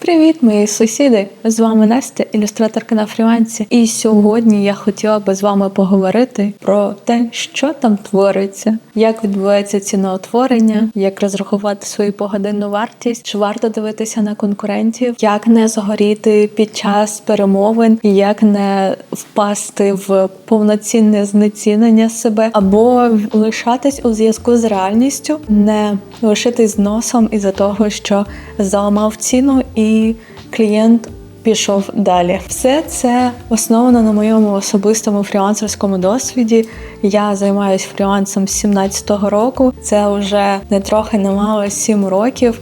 Привіт, мої сусіди! З вами Настя, ілюстраторка на фрілансі. І сьогодні я хотіла би з вами поговорити про те, що там твориться, як відбувається ціноутворення, як розрахувати свою погодинну вартість, чи варто дивитися на конкурентів, як не згоріти під час перемовин, як не впасти в повноцінне знецінення себе, або лишатись у зв'язку з реальністю, не лишитись з носом із-за того, що заламав ціну і клієнт пішов далі. Все це основано на моєму особистому фрілансерському досвіді. Я займаюся фрілансом з 17-го року. Це вже не трохи не мало 7 років.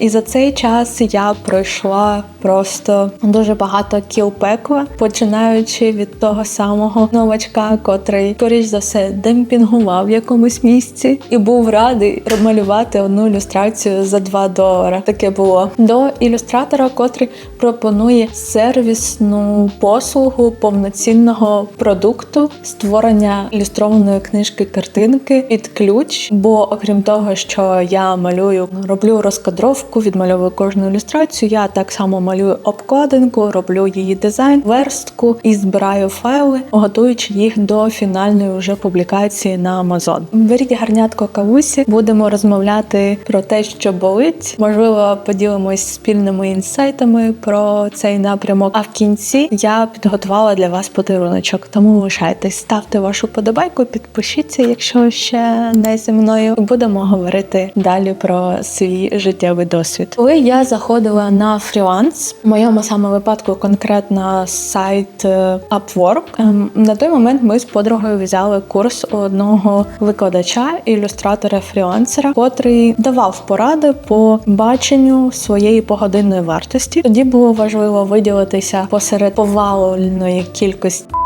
І за цей час я пройшла просто дуже багато кіл пекла, починаючи від того самого новачка, котрий, скоріш за все, демпінгував в якомусь місці і був радий малювати одну ілюстрацію за 2 долари. Таке було до ілюстратора, котрий пропонує сервісну послугу повноцінного продукту створення ілюстрованої книжки картинки під ключ. Бо окрім того, що я малюю, роблю розкадровку, відмальовую кожну ілюстрацію. Я так само малюю обкладинку, роблю її дизайн, верстку і збираю файли, готуючи їх до фінальної вже публікації на Amazon. Беріть гарнятко кавусі, будемо розмовляти про те, що болить. Можливо, поділимось спільними інсайтами про цей напрямок. А в кінці я підготувала для вас подаруночок. Тому лишайтесь, ставте вашу подобайку, підпишіться, якщо ще не зі мною. Будемо говорити далі про свій життєвий досвід. Коли я заходила на фріланс, в моєму саме випадку конкретно сайт е, Upwork, ем, на той момент ми з подругою взяли курс одного викладача, ілюстратора фрілансера, котрий давав поради по баченню своєї погодинної вартості. Тоді було важливо виділитися посеред поваленої кількості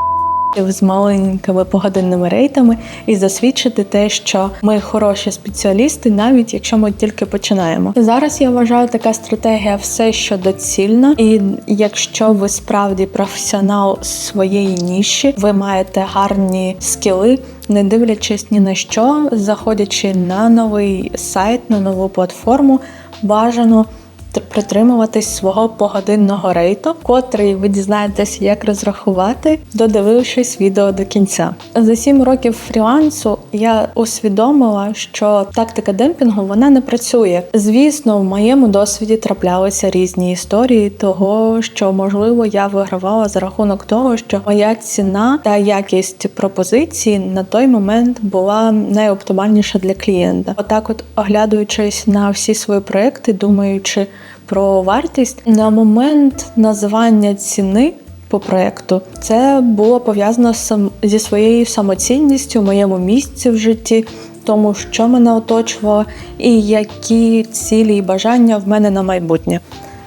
з маленькими погодинними рейтами і засвідчити те, що ми хороші спеціалісти, навіть якщо ми тільки починаємо. Зараз я вважаю, така стратегія все ще доцільна, і якщо ви справді професіонал своєї ніші, ви маєте гарні скіли. Не дивлячись ні на що, заходячи на новий сайт, на нову платформу, бажано притримуватись свого погодинного рейту, котрий ви дізнаєтесь, як розрахувати, додивившись відео до кінця. За сім років фрілансу я усвідомила, що тактика демпінгу вона не працює. Звісно, в моєму досвіді траплялися різні історії того, що можливо я вигравала за рахунок того, що моя ціна та якість пропозиції на той момент була найоптимальніша для клієнта. Отак, от оглядуючись на всі свої проекти, думаючи про вартість на момент називання ціни. По проекту це було пов'язано зі своєю самоцінністю моєму місці в житті, тому що мене оточувало, і які цілі і бажання в мене на майбутнє.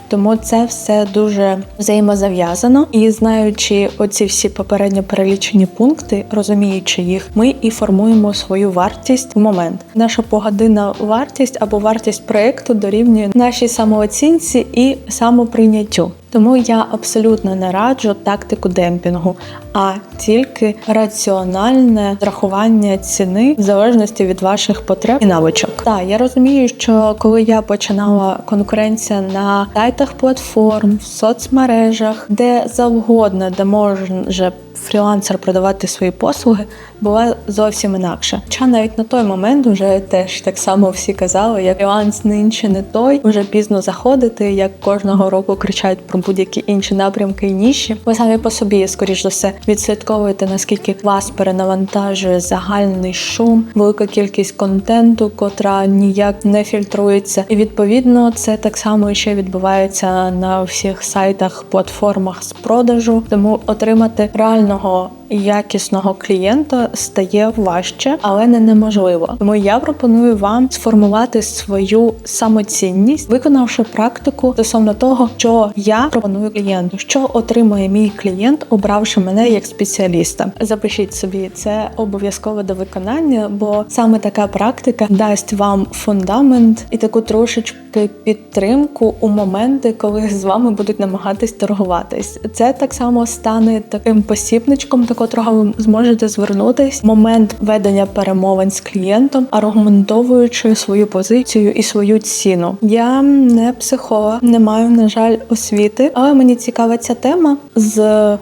Тому це все дуже взаємозав'язано. І знаючи оці всі попередньо перелічені пункти, розуміючи їх, ми і формуємо свою вартість в момент. Наша погодинна вартість або вартість проекту дорівнює нашій самооцінці і самоприйняттю. Тому я абсолютно не раджу тактику демпінгу, а тільки раціональне рахування ціни в залежності від ваших потреб і навичок. Так, я розумію, що коли я починала конкуренція на сайтах платформ, в соцмережах, де завгодно, де може фрілансер продавати свої послуги, була зовсім інакша. Хоча навіть на той момент вже теж так само всі казали, як фріланс нинче не той, вже пізно заходити, як кожного року кричать про будь-які інші напрямки і ніші. Ви самі по собі, скоріш за все, відслідковуєте наскільки вас перенавантажує загальний шум, велика кількість контенту, котра ніяк не фільтрується. І відповідно це так само ще відбувається на всіх сайтах, платформах з продажу, тому отримати реального якісного клієнта стає важче, але не неможливо. Тому я пропоную вам сформувати свою самоцінність, виконавши практику стосовно того, що я пропоную клієнту, що отримує мій клієнт, обравши мене як спеціаліста. Запишіть собі це обов'язково до виконання, бо саме така практика дасть вам фундамент і таку трошечки підтримку у моменти, коли з вами будуть намагатись торгуватись. Це так само стане таким посібничком котрого ви зможете звернутись в момент ведення перемовин з клієнтом, аргументовуючи свою позицію і свою ціну. Я не психолог, не маю, на жаль, освіти, але мені цікава ця тема з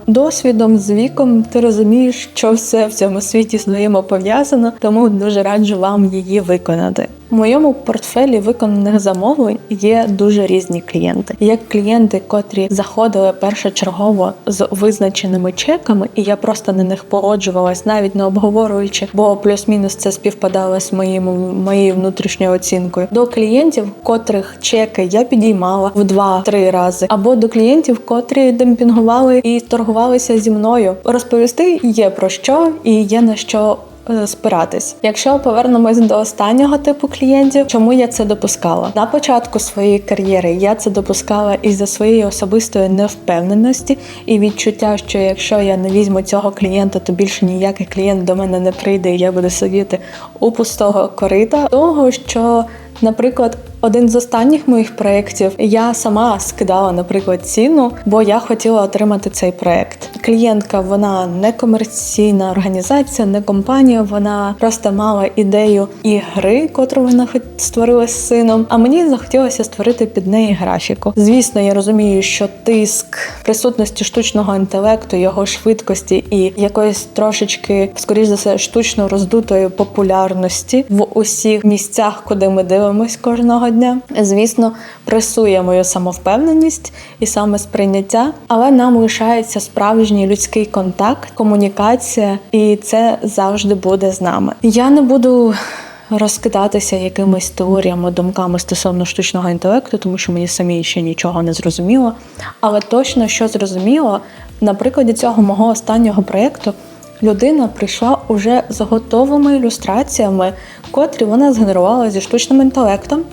досвідом, з віком. Ти розумієш, що все в цьому світі взаємопов'язано, тому дуже раджу вам її виконати. В моєму портфелі виконаних замовлень є дуже різні клієнти. Є клієнти, котрі заходили першочергово з визначеними чеками, і я просто на них погоджувалась, навіть не обговорюючи, бо плюс-мінус це співпадало з моїм моєю внутрішньою оцінкою. До клієнтів, котрих чеки я підіймала в два-три рази, або до клієнтів, котрі демпінгували і торгувалися зі мною. Розповісти є про що і є на що спиратись. Якщо повернемось до останнього типу клієнтів, чому я це допускала? На початку своєї кар'єри я це допускала із-за своєї особистої невпевненості і відчуття, що якщо я не візьму цього клієнта, то більше ніякий клієнт до мене не прийде, і я буду сидіти у пустого корита. Того що Наприклад, один з останніх моїх проєктів я сама скидала, наприклад, ціну, бо я хотіла отримати цей проєкт. Клієнтка вона не комерційна організація, не компанія. Вона просто мала ідею ігри, котру вона створила з сином. А мені захотілося створити під неї графіку. Звісно, я розумію, що тиск присутності штучного інтелекту, його швидкості і якоїсь трошечки, скоріш за все, штучно роздутої популярності в усіх місцях, куди ми дивимось кожного дня. Звісно, пресує мою самовпевненість і самосприйняття, але нам лишається справжній людський контакт, комунікація, і це завжди буде з нами. Я не буду. Розкидатися якимись теоріями, думками стосовно штучного інтелекту, тому що мені самі ще нічого не зрозуміло. Але точно що зрозуміло, на прикладі цього мого останнього проєкту людина прийшла уже з готовими ілюстраціями, котрі вона згенерувала зі штучним інтелектом.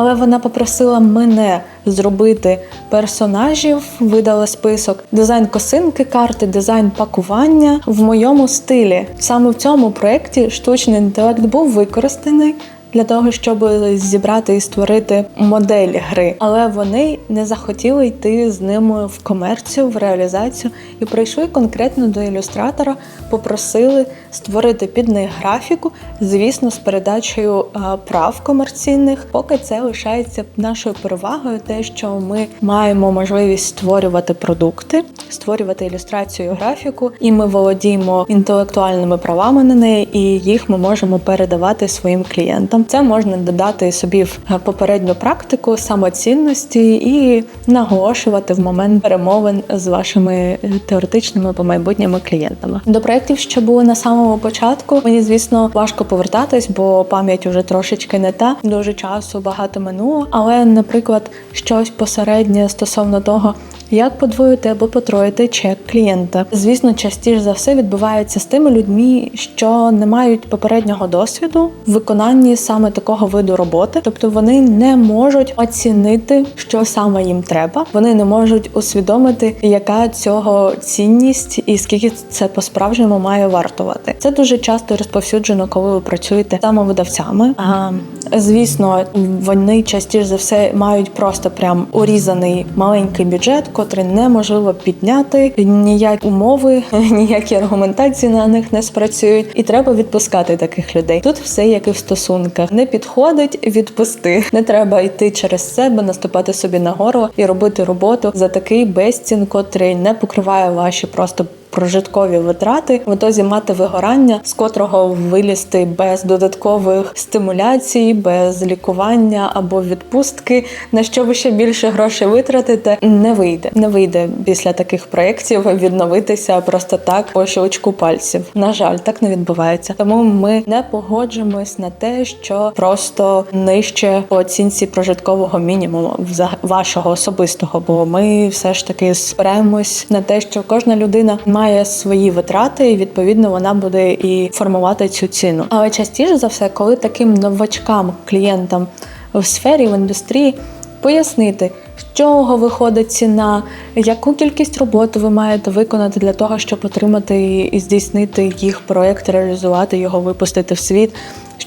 Але вона попросила мене зробити персонажів, видала список, дизайн косинки, карти, дизайн пакування в моєму стилі. Саме в цьому проєкті штучний інтелект був використаний. Для того щоб зібрати і створити модель гри, але вони не захотіли йти з ними в комерцію, в реалізацію і прийшли конкретно до ілюстратора, попросили створити під них графіку, звісно, з передачею прав комерційних. Поки це лишається нашою перевагою, те, що ми маємо можливість створювати продукти, створювати ілюстрацію, графіку, і ми володіємо інтелектуальними правами на неї, і їх ми можемо передавати своїм клієнтам. Це можна додати собі в попередню практику самоцінності і наголошувати в момент перемовин з вашими теоретичними по майбутніми клієнтами. До проєктів, що були на самому початку, мені звісно важко повертатись, бо пам'ять уже трошечки не та дуже часу багато минуло. Але, наприклад, щось посереднє стосовно того. Як подвоїти або потроїти чек клієнта? Звісно, частіше за все відбувається з тими людьми, що не мають попереднього досвіду в виконанні саме такого виду роботи, тобто вони не можуть оцінити, що саме їм треба. Вони не можуть усвідомити, яка цього цінність і скільки це по справжньому має вартувати. Це дуже часто розповсюджено, коли ви працюєте самовидавцями. А звісно, вони частіше за все мають просто прям урізаний маленький бюджет котрий неможливо підняти, ніякі умови, ніякі аргументації на них не спрацюють, і треба відпускати таких людей. Тут все як і в стосунках не підходить, відпусти. Не треба йти через себе, наступати собі на горло і робити роботу за такий безцін, котрий не покриває ваші просто прожиткові витрати, в ітозі мати вигорання, з котрого вилізти без додаткових стимуляцій, без лікування або відпустки, на що ви ще більше грошей витратите, не вийде. Не вийде після таких проєктів відновитися просто так по щелчку пальців. На жаль, так не відбувається. Тому ми не погоджуємось на те, що просто нижче по оцінці прожиткового мінімуму вашого особистого, бо ми все ж таки спираємось на те, що кожна людина має свої витрати, і відповідно вона буде і формувати цю ціну. Але частіше за все, коли таким новачкам, клієнтам в сфері в індустрії пояснити. З чого виходить ціна, яку кількість роботи ви маєте виконати для того, щоб отримати і здійснити їх проект, реалізувати його, випустити в світ,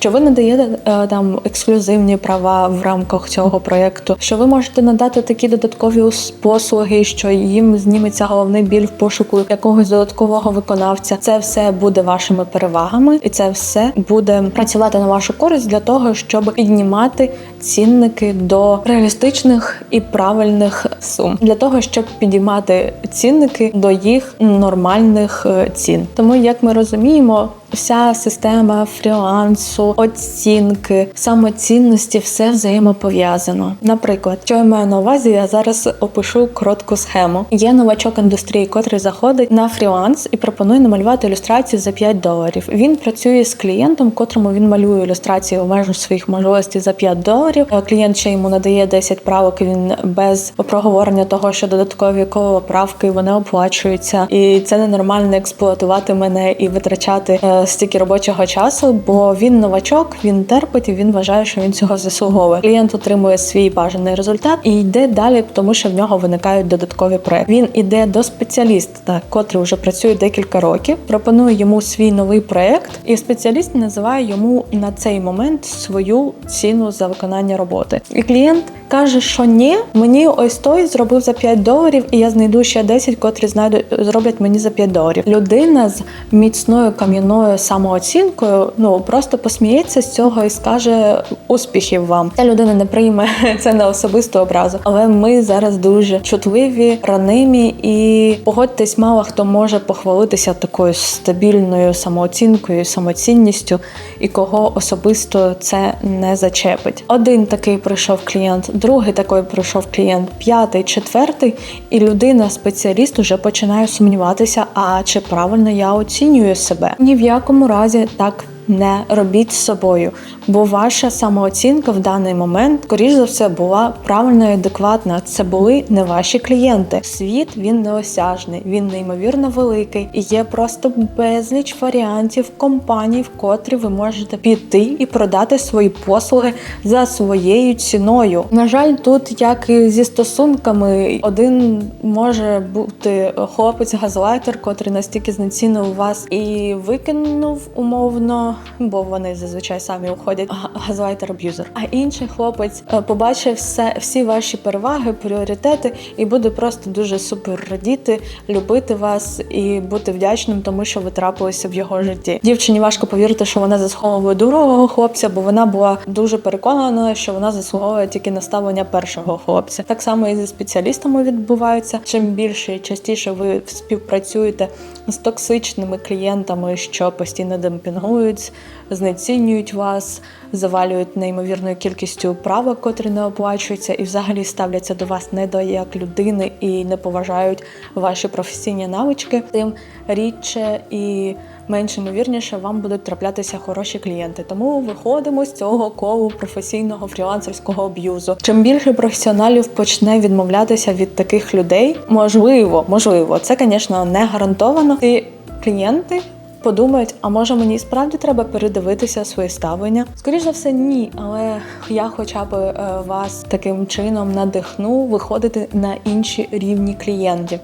що ви надаєте е, там ексклюзивні права в рамках цього проєкту, що ви можете надати такі додаткові послуги, що їм зніметься головний біль в пошуку якогось додаткового виконавця. Це все буде вашими перевагами, і це все буде працювати на вашу користь для того, щоб піднімати цінники до реалістичних і правильних сум, для того, щоб підіймати цінники до їх нормальних е, цін. Тому, як ми розуміємо, вся система фрілансу, оцінки, самоцінності, все взаємопов'язано. Наприклад, що я маю на увазі, я зараз опишу коротку схему. Є новачок індустрії, котрий заходить на фріланс і пропонує намалювати ілюстрацію за 5 доларів. Він працює з клієнтом, котрому він малює ілюстрації у межах своїх можливостей за 5 доларів. Е, Клієнт ще йому надає 10 правок. Він без проговорення того, що додаткові правки вони оплачуються, і це ненормально експлуатувати мене і витрачати е, стільки робочого часу, бо він новачок, він терпить і він вважає, що він цього заслуговує. Клієнт отримує свій бажаний результат і йде далі, тому що в нього виникають додаткові проекти. Він іде до спеціаліста, котрий вже працює декілька років, пропонує йому свій новий проект, і спеціаліст називає йому на цей момент свою ціну за виконання роботи. І клієнт каже, що ні, мені ось той зробив за 5 доларів, і я знайду ще 10, котрі знайду зроблять мені за 5 доларів. Людина з міцною кам'яною самооцінкою ну просто посміється з цього і скаже успіхів вам. Ця людина не прийме це на особисту образу, але ми зараз дуже чутливі, ранимі і погодьтесь, мало хто може похвалитися такою стабільною самооцінкою, самоцінністю, і кого особисто це не зачепить. Такий прийшов клієнт, другий такий прийшов клієнт, п'ятий, четвертий, і людина, спеціаліст, уже починає сумніватися, а чи правильно я оцінюю себе. Ні в якому разі так. Не робіть з собою, бо ваша самооцінка в даний момент, скоріш за все, була правильна і адекватна. Це були не ваші клієнти. Світ він неосяжний, він неймовірно великий і є просто безліч варіантів компаній, в котрі ви можете піти і продати свої послуги за своєю ціною. На жаль, тут як і зі стосунками, один може бути хлопець-газлайтер, котрий настільки знецінив вас і викинув умовно, бо вони зазвичай самі уходять газлайтер-аб'юзер. А інший хлопець е, побачив все, всі ваші переваги, пріоритети, і буде просто дуже супер радіти, любити вас і бути вдячним, тому що ви трапилися в його житті. Дівчині важко повірити, що вона заслуговує другого хлопця, бо вона була дуже переконана, що вона заслуговує тільки на ставлення першого хлопця. Так само і зі спеціалістами відбувається. Чим більше і частіше ви співпрацюєте з токсичними клієнтами, що постійно демпінгують, знецінюють вас, завалюють неймовірною кількістю правок, котрі не оплачуються, і взагалі ставляться до вас не до як людини і не поважають ваші професійні навички, тим рідше і менш ймовірніше вам будуть траплятися хороші клієнти. Тому виходимо з цього колу професійного фрілансерського аб'юзу. Чим більше професіоналів почне відмовлятися від таких людей, можливо, можливо, це, звісно, не гарантовано. І клієнти подумають, а може мені справді треба передивитися своє ставлення? Скоріше за все, ні. Але я хоча б е, вас таким чином надихну виходити на інші рівні клієнтів.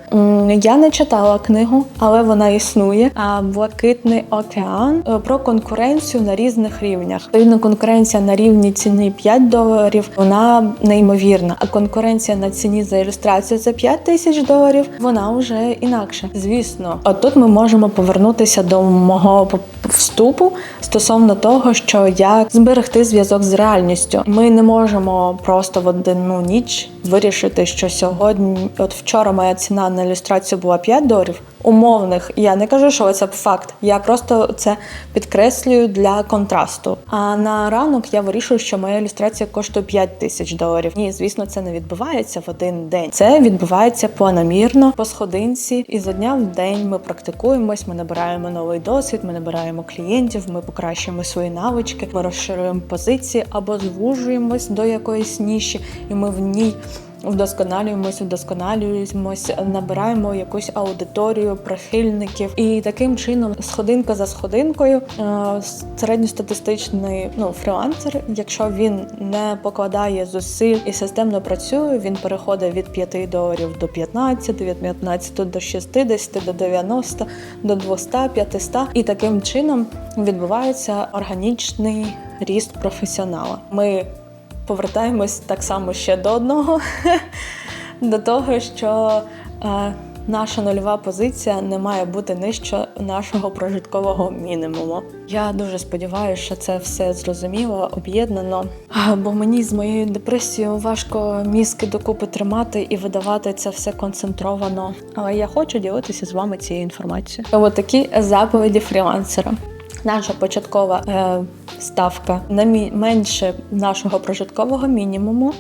Я не читала книгу, але вона існує. А блакитний океан е, про конкуренцію на різних рівнях. Відповідно, конкуренція на рівні ціни 5 доларів, вона неймовірна. А конкуренція на ціні за ілюстрацію за 5 тисяч доларів, вона вже інакше. Звісно, от тут ми можемо повернутися до мого вступу стосовно того, що як зберегти зв'язок з реальністю. Ми не можемо просто в одну ніч вирішити, що сьогодні, от вчора моя ціна на ілюстрацію була 5 доларів. Умовних я не кажу, що це факт. Я просто це підкреслюю для контрасту. А на ранок я вирішую, що моя ілюстрація коштує 5 тисяч доларів. Ні, звісно, це не відбувається в один день. Це відбувається планомірно по сходинці, і за дня в день ми практикуємось, ми набираємо новий досвід, ми набираємо клієнтів, ми покращуємо свої навички, ми розширюємо позиції або звужуємось до якоїсь ніші, і ми в ній вдосконалюємось, вдосконалюємось, набираємо якусь аудиторію, прихильників, і таким чином, сходинка за сходинкою, е, середньостатистичний ну фрілансер, якщо він не покладає зусиль і системно працює, він переходить від 5 доларів до 15, від 15 до 60, до 90, до 200, 500. І таким чином відбувається органічний ріст професіонала. Ми повертаємось так само ще до одного, до того, що е, наша нульова позиція не має бути нижче нашого прожиткового мінімуму. Я дуже сподіваюся, що це все зрозуміло, об'єднано. Бо мені з моєю депресією важко мізки докупи тримати і видавати це все концентровано. Але я хочу ділитися з вами цією інформацією. Ось такі заповіді фрілансера. Наша початкова е, ставка мі- менше нашого прожиткового мінімуму.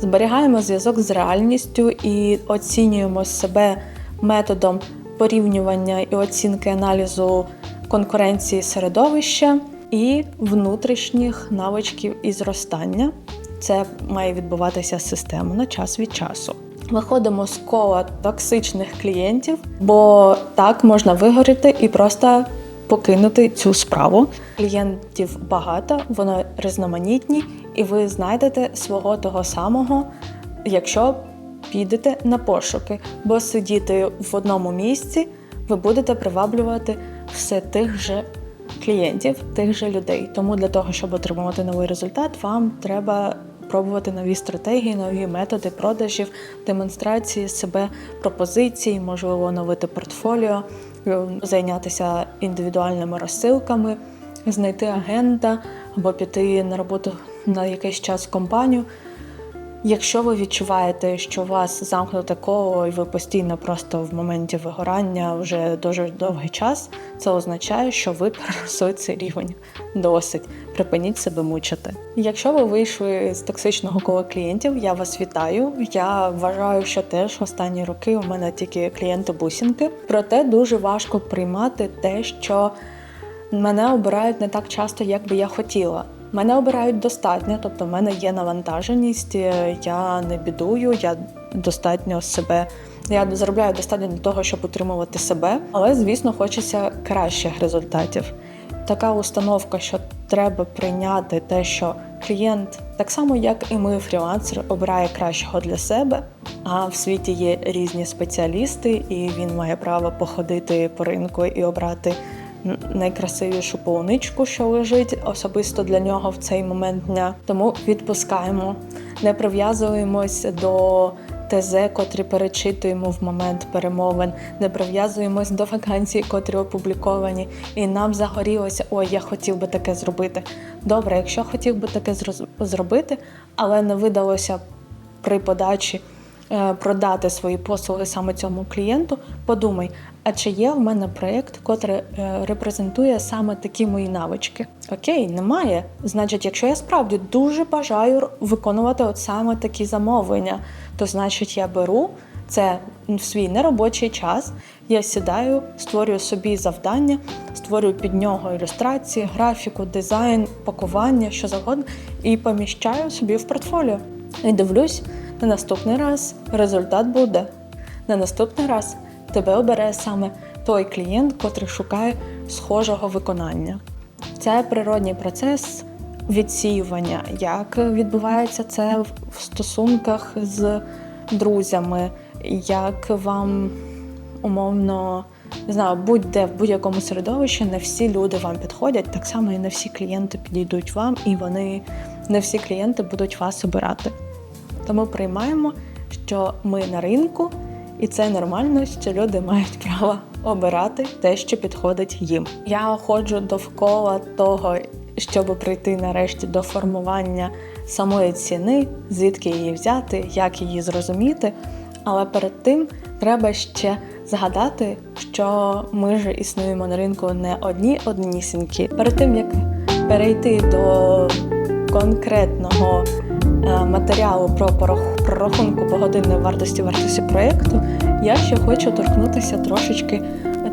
Зберігаємо зв'язок з реальністю і оцінюємо себе методом порівнювання і оцінки аналізу конкуренції середовища і внутрішніх навичків і зростання. Це має відбуватися системно час від часу. Виходимо з кола токсичних клієнтів, бо так можна вигоріти і просто покинути цю справу. Клієнтів багато, вони різноманітні, і ви знайдете свого того самого, якщо підете на пошуки, бо сидіти в одному місці ви будете приваблювати все тих же клієнтів, тих же людей. Тому для того, щоб отримувати новий результат, вам треба пробувати нові стратегії, нові методи продажів, демонстрації себе, пропозицій, можливо, оновити портфоліо, зайнятися індивідуальними розсилками, знайти агента або піти на роботу на якийсь час в компанію. Якщо ви відчуваєте, що у вас замкнуте коло, і ви постійно просто в моменті вигорання вже дуже довгий час, це означає, що ви переросли цей рівень. Досить. Припиніть себе мучити. Якщо ви вийшли з токсичного кола клієнтів, я вас вітаю. Я вважаю, що теж останні роки у мене тільки клієнти-бусинки. Проте дуже важко приймати те, що мене обирають не так часто, як би я хотіла. Мене обирають достатньо, тобто в мене є навантаженість, е, я не бідую, я достатньо себе. Я заробляю достатньо для того, щоб утримувати себе, але звісно, хочеться кращих результатів. Така установка, що треба прийняти те, що клієнт, так само як і ми, фрілансери, обирає кращого для себе. А в світі є різні спеціалісти, і він має право походити по ринку і обрати найкрасивішу полуничку, що лежить особисто для нього в цей момент дня. Тому відпускаємо, не прив'язуємось до ТЗ, котрі перечитуємо в момент перемовин, не прив'язуємось до вакансій, котрі опубліковані, і нам загорілося, ой, я хотів би таке зробити. Добре, якщо хотів би таке зробити, але не видалося при подачі е, продати свої послуги саме цьому клієнту, подумай, а чи є в мене проєкт, котрий е, репрезентує саме такі мої навички? Окей, немає. Значить, якщо я справді дуже бажаю виконувати от саме такі замовлення, то значить я беру це в свій неробочий час. Я сідаю, створюю собі завдання, створюю під нього ілюстрації, графіку, дизайн, пакування, що завгодно, і поміщаю собі в портфоліо. І дивлюсь, на наступний раз результат буде. На наступний раз тебе обере саме той клієнт, котрий шукає схожого виконання. Це природній процес відсіювання. Як відбувається це в- стосунках з друзями, як вам умовно не знаю, будь-де в будь-якому середовищі не всі люди вам підходять, так само і не всі клієнти підійдуть вам, і вони не всі клієнти будуть вас обирати. Тому приймаємо, що ми на ринку, і це нормально, що люди мають право обирати те, що підходить їм. Я ходжу довкола того, щоб прийти нарешті до формування самої ціни, звідки її взяти, як її зрозуміти. Але перед тим треба ще згадати, що ми ж існуємо на ринку не одні однісінькі. Перед тим як перейти до конкретного матеріалу про прорахунку погодинної вартості вартості проєкту, я ще хочу торкнутися трошечки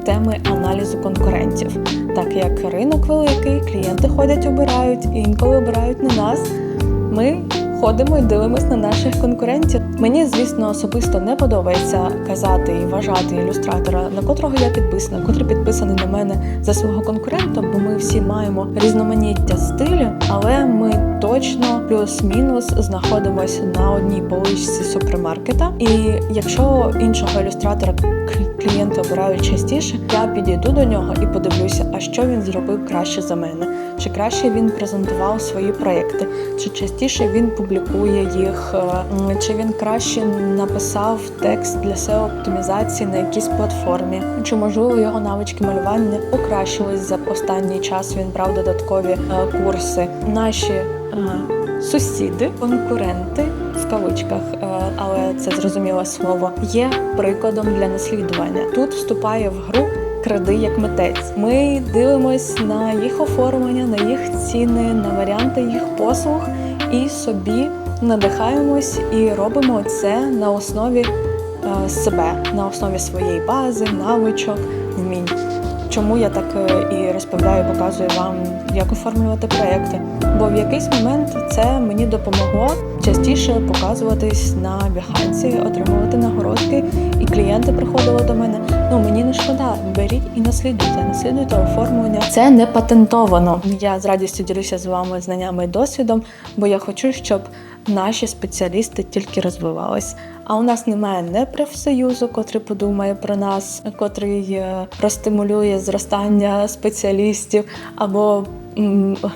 теми аналізу конкурентів. Так як ринок великий, клієнти ходять, обирають, і інколи обирають не нас. Ми ходимо і дивимося на наших конкурентів. Мені, звісно, особисто не подобається казати і вважати ілюстратора, на котрого я підписана, котрий підписаний на мене за свого конкурента, бо ми всі маємо різноманіття стилю, але ми точно плюс-мінус знаходимося на одній поличці супермаркета. І якщо іншого ілюстратора клі- клієнти обирають частіше, я підійду до нього і подивлюся, а що він зробив краще за мене, чи краще він презентував свої проекти, чи частіше він публікує їх, е, чи він краще написав текст для SEO оптимізації на якійсь платформі, чи можливо його навички малювання покращились за останній час. Він брав додаткові е, курси. Наші е, сусіди, конкуренти в кавичках, е, але це зрозуміле слово, є прикладом для наслідування. Тут вступає в гру. Кради як митець. Ми дивимось на їх оформлення, на їх ціни, на варіанти їх послуг і собі надихаємось і робимо це на основі е, себе, на основі своєї бази, навичок, вмінь. Чому я так е, і розповідаю, показую вам, як оформлювати проекти? Бо в якийсь момент це мені допомогло частіше показуватись на Behance, отримувати нагородки, і клієнти приходили до мене. Ну мені не шкода, беріть і наслідуйте, наслідуйте оформлення. Це не патентовано. Я з радістю ділюся з вами знаннями і досвідом, бо я хочу, щоб наші спеціалісти тільки розвивались. А у нас немає не профсоюзу, котрий подумає про нас, котрий е, простимулює зростання спеціалістів або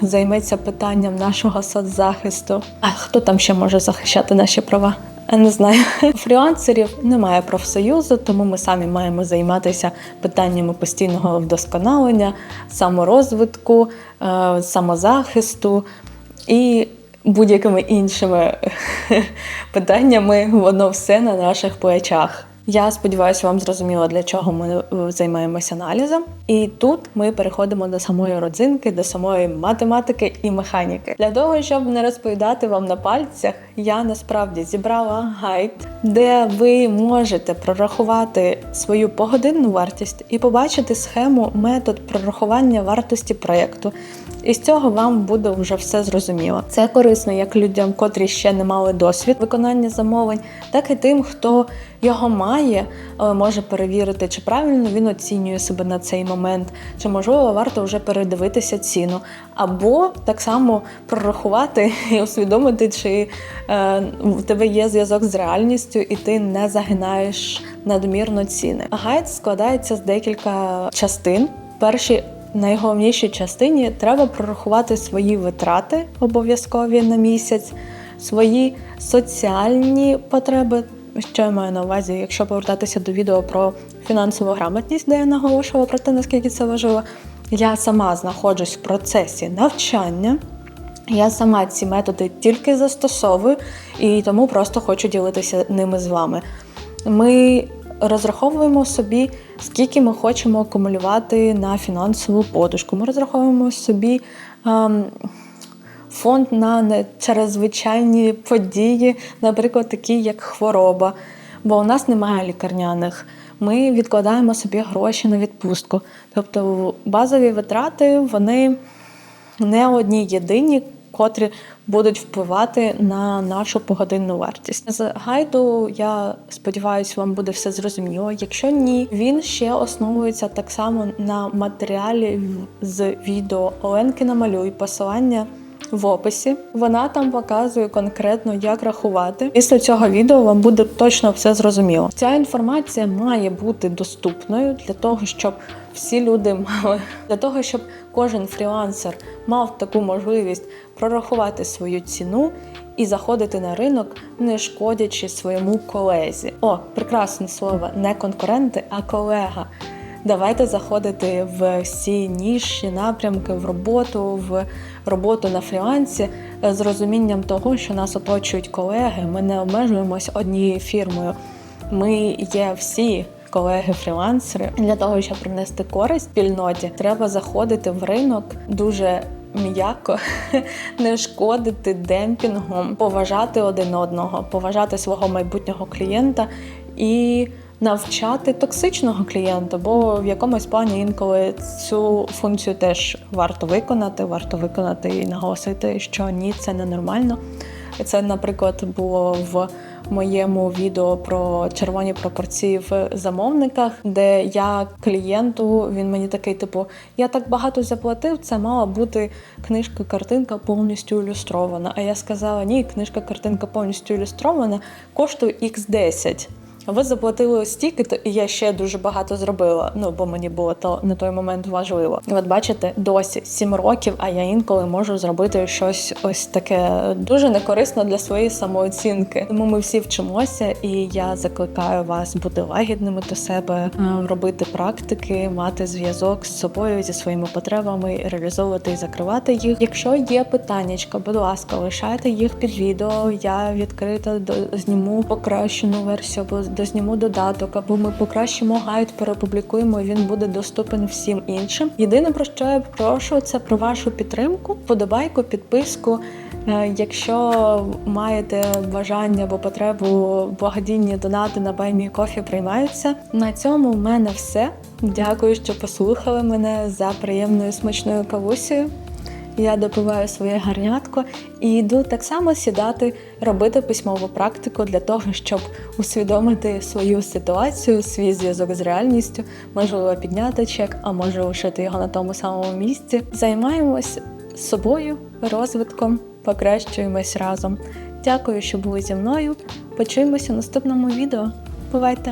займеться питанням нашого соцзахисту. А хто там ще може захищати наші права? Не знаю. Фрілансерів немає профсоюзу, тому ми самі маємо займатися питаннями постійного вдосконалення, саморозвитку, е, самозахисту і будь-якими іншими питаннями. Воно все на наших плечах. Я сподіваюся, вам зрозуміло, для чого ми е, займаємося аналізом. І тут ми переходимо до самої родзинки, до самої математики і механіки. Для того, щоб не розповідати вам на пальцях, я насправді зібрала гайд, де ви можете прорахувати свою погодинну вартість і побачити схему, метод прорахування вартості проєкту. І з цього вам буде вже все зрозуміло. Це корисно як людям, котрі ще не мали досвід виконання замовлень, так і тим, хто його має, але може перевірити, чи правильно він оцінює себе на цей момент, чи можливо варто вже передивитися ціну, або так само прорахувати і усвідомити, чи е, в тебе є зв'язок з реальністю, і ти не загинаєш надмірно ціни. Гайд складається з декілька частин. Перші найголовнішій частині треба прорахувати свої витрати обов'язкові на місяць, свої соціальні потреби. Що я маю на увазі, якщо повертатися до відео про фінансову грамотність, де я наголошувала про те, наскільки це важливо, я сама знаходжусь в процесі навчання. Я сама ці методи тільки застосовую і тому просто хочу ділитися ними з вами. Ми розраховуємо собі, скільки ми хочемо акумулювати на фінансову подушку. Ми розраховуємо собі ем, фонд на чрезвичайні події, наприклад, такі як хвороба, бо у нас немає лікарняних. Ми відкладаємо собі гроші на відпустку. Тобто базові витрати вони не одні єдині, котрі будуть впливати на нашу погодинну вартість. З гайду я сподіваюся, вам буде все зрозуміло. Якщо ні, він ще основується так само на матеріалі з відео Оленки намалюй посилання. В описі вона там показує конкретно, як рахувати. Після цього відео вам буде точно все зрозуміло. Ця інформація має бути доступною для того, щоб всі люди мали для того, щоб кожен фрілансер мав таку можливість прорахувати свою ціну і заходити на ринок, не шкодячи своєму колезі. О, прекрасне слово, не конкуренти, а колега. Давайте заходити в всі ніші, напрямки, в роботу, в роботу на фрілансі е, з розумінням того, що нас оточують колеги. Ми не обмежуємось однією фірмою. Ми є всі колеги-фрілансери. Для того, щоб принести користь спільноті, треба заходити в ринок дуже м'яко, не шкодити демпінгом, поважати один одного, поважати свого майбутнього клієнта і навчати токсичного клієнта, бо в якомусь плані інколи цю функцію теж варто виконати, варто виконати і наголосити, що ні, це не нормально. Це, наприклад, було в моєму відео про червоні пропорції в замовниках, де я клієнту він мені такий, типу, я так багато заплатив, це мала бути книжка, картинка повністю ілюстрована. А я сказала, ні, книжка, картинка повністю ілюстрована, коштує X10. Ви заплатили стільки, то і я ще дуже багато зробила. Ну бо мені було то на той момент важливо. І от бачите, досі 7 років, а я інколи можу зробити щось ось таке дуже некорисно для своєї самооцінки. Тому ми всі вчимося, і я закликаю вас бути лагідними до себе, е, робити практики, мати зв'язок з собою зі своїми потребами, реалізовувати і закривати їх. Якщо є питаннячка, будь ласка, лишайте їх під відео. Я відкрита до зніму покращену версію або дозніму додаток, або ми покращимо гайд, перепублікуємо. і Він буде доступен всім іншим. Єдине про що я прошу, це про вашу підтримку, подобайку, підписку. Е, Якщо маєте бажання або потребу благодійні донати на Кофі приймаються. На цьому в мене все. Дякую, що послухали мене за приємною смачною кавусею. Я допиваю своє гарнятко і йду так само сідати, робити письмову практику для того, щоб усвідомити свою ситуацію, свій зв'язок з реальністю, можливо, підняти чек, а може лишити його на тому самому місці. Займаємось собою, розвитком, покращуємось разом. Дякую, що були зі мною. Почуємося в наступному відео. Бувайте!